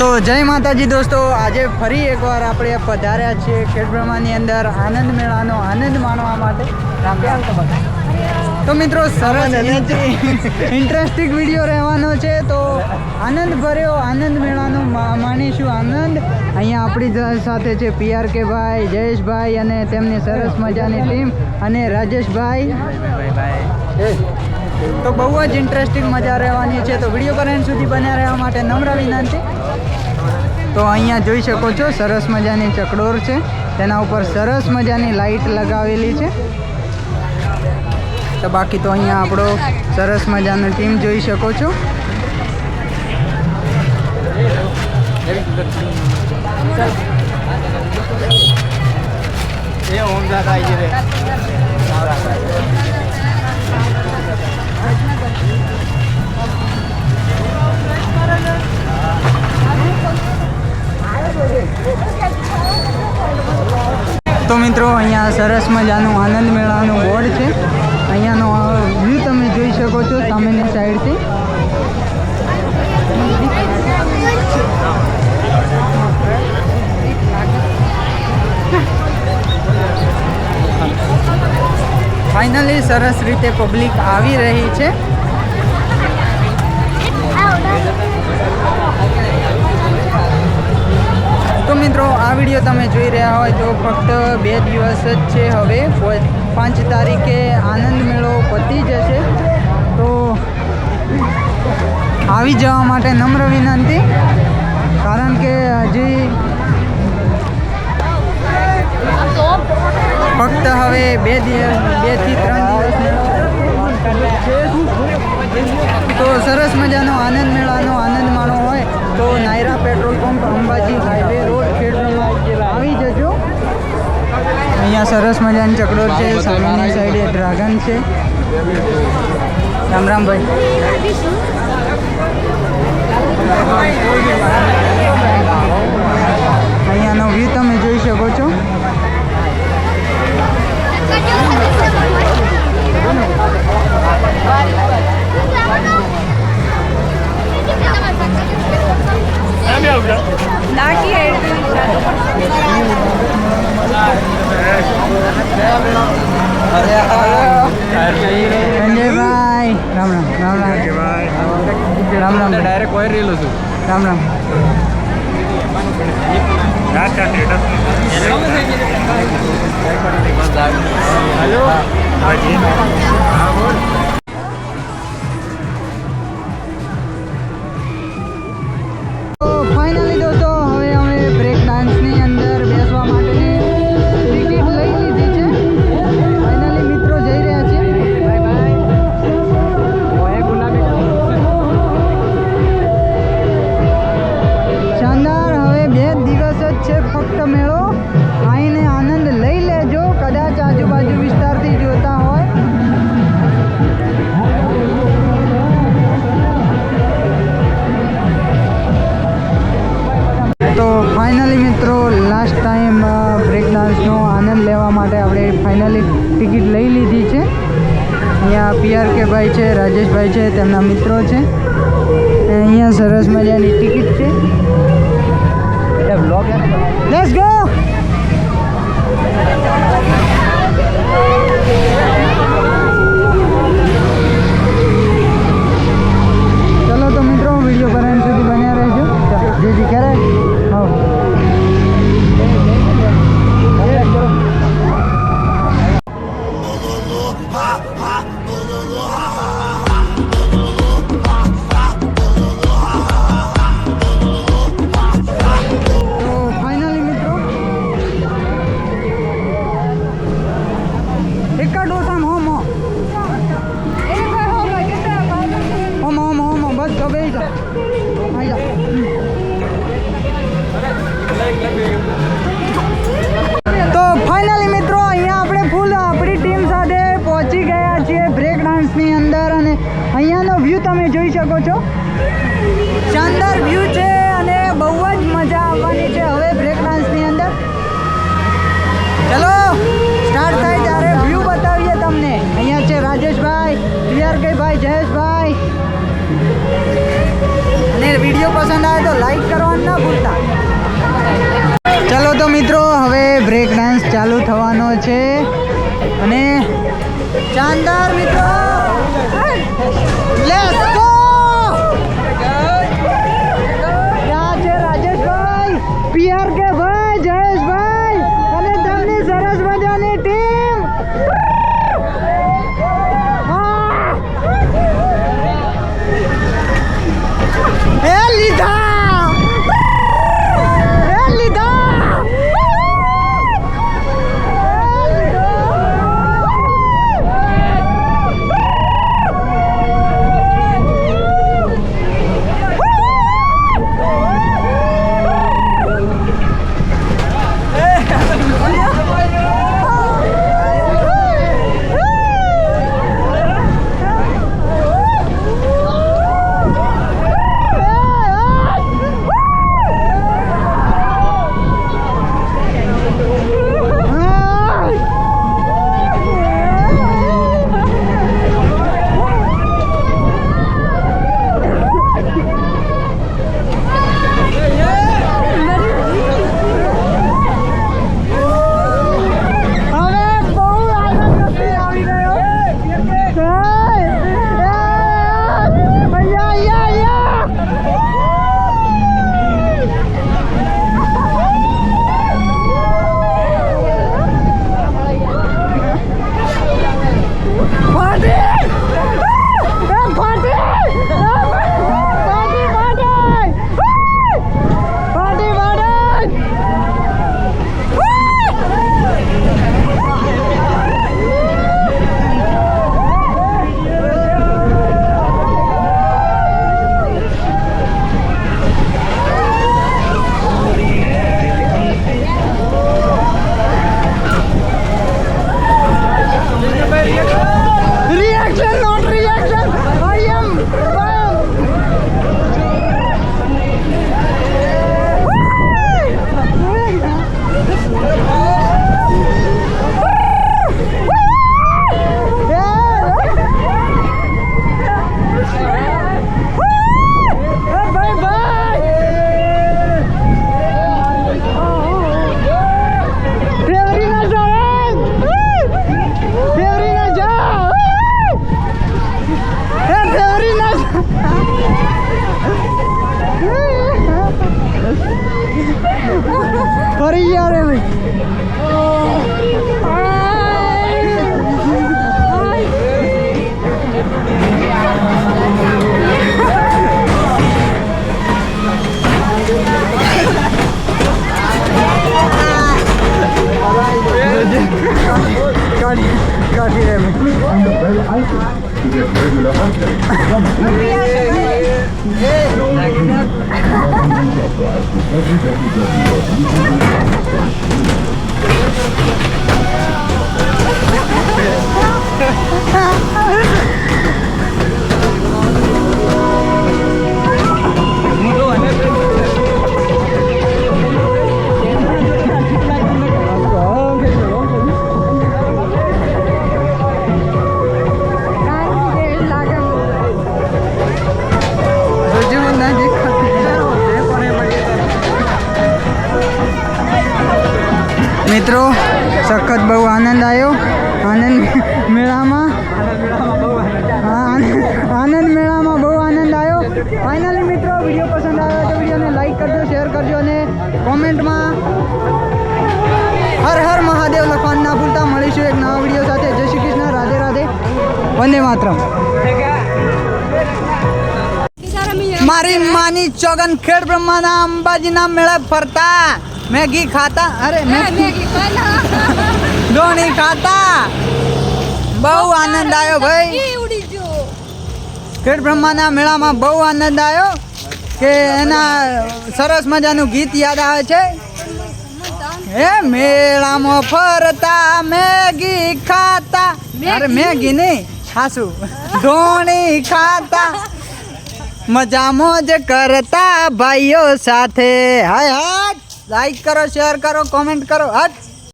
તો જય માતાજી દોસ્તો આજે ફરી એકવાર આપણે પધાર્યા છીએ ખેડબ્રહ્માની અંદર આનંદ મેળાનો આનંદ માણવા માટે. તો મિત્રો સરસ ઇન્ટરેસ્ટિંગ વીડિયો રહેવાનો છે. તો આનંદ ભર્યો આનંદ મેળાનો માણીશું આનંદ. અહીંયા આપણી સાથે છે પીઆરકે ભાઈ જયેશભાઈ અને તેમની સરસ મજાની ટીમ અને રાજેશભાઈ. તો બહુ જ ઇન્ટરેસ્ટિંગ મજા રહેવાની છે. તો વીડિયો પર સુધી બન્યા રહેવા માટે નમ્ર વિનંતી. તો અહીંયા જોઈ શકો છો, સરસ મજાની ચકડોર છે. તેના ઉપર સરસ મજાની લાઇટ લગાવેલી છે. તો બાકી તો અહીંયા આપણો સરસ મજાનો ટીમ જોઈ શકો છો. એ ઓમ દાદા આવી તો મિત્રો, અહીંયા સરસ મજાનું આનંદ મેળાનું બોર્ડ છે. અહીંયાનો વ્યૂ તમે જોઈ શકો છો સામેની સાઈડથી સરસ રીતે પબ્લિક આવી રહી છે. તો મિત્રો, આ વીડિયો તમે જોઈ રહ્યા હોય તો ફક્ત બે દિવસ જ છે હવે. પાંચ તારીખે આનંદ મેળો પતી જશે. તો આવી જવા માટે નમ્ર વિનંતી. કારણ કે હજી ફક્ત હવે બે દિવસ બેથી સરસ મજાનો આનંદ મેળાનો આનંદ માણો હોય તો Nayara petrol pump Ambaji highway road ખેડમાં આવી જજો. અહીંયા સરસ મજાની ચકડોળ છે, સામેની સાઈડ સાઈડે ડ્રાગન છે. રામ રામભાઈ અહીંયાનો વ્યૂ તમે જોઈ શકો છો. રામ રામ ડાયરેક્ટ કોઈ રેલો છું રામ રામ. હેલો હા જી હા. બોલ અહીંયા પી આર કે ભાઈ છે રાજેશભાઈ છે તેમના મિત્રો છે. અહીંયા સરસ મજાની ટિકિટ છે. Let's go! શકો છો? શાનદાર વ્યૂ છે અને બહુ જ મજા આવવાની છે હવે બ્રેક ડાન્સની અંદર. ચલો સ્ટાર્ટ થાય ત્યારે વ્યૂ બતાવીએ તમને. અહીંયા છે રાજેશભાઈ ભાઈ જયેશભાઈ. અને વીડિયો પસંદ આવે તો લાઈક કરવાનું ના ભૂલતા. ચલો તો મિત્રો, હવે બ્રેક ડાન્સ ચાલુ થવાનો છે. અને શાનદાર Oh, સખત બહુ આનંદ આવ્યો આનંદ મેળામાં? આનંદ મેળામાં બહુ આનંદ આવ્યો ફાઇનલી મિત્રો વીડિયો પસંદ આવ્યો તો વિડીયોને લાઈક કરજો શેર કરજો અને કોમેન્ટમાં હર હર મહાદેવ લખવાનું ના ભૂલતા. મળીશું એક નવા વીડિયો સાથે. જય શ્રી કૃષ્ણ. રાધે રાધે. વંદે માતરમ. મારી માની ચોગન ખેડ બ્રહ્માના અંબાજીના મેળા ફરતા. મેગી ખાતા? અરે મેગી. ધોણી ખાતા? બહુ આનંદ આવ્યો ભાઈ. ખેડ બ્રહ્માના મેળામાં બહુ આનંદ આવ્યો કે એના સરસ મજાનું ગીત યાદ આવે છે? હે મેળામાં ફરતા મેગી ખાતા. અરે મેગી? નહીં હાસુ. ધોણી ખાતા. મજા મોજ કરતા ભાઈઓ સાથે. Hi hi. લાઈક કરો શેર કરો કોમેન્ટ કરો. હટ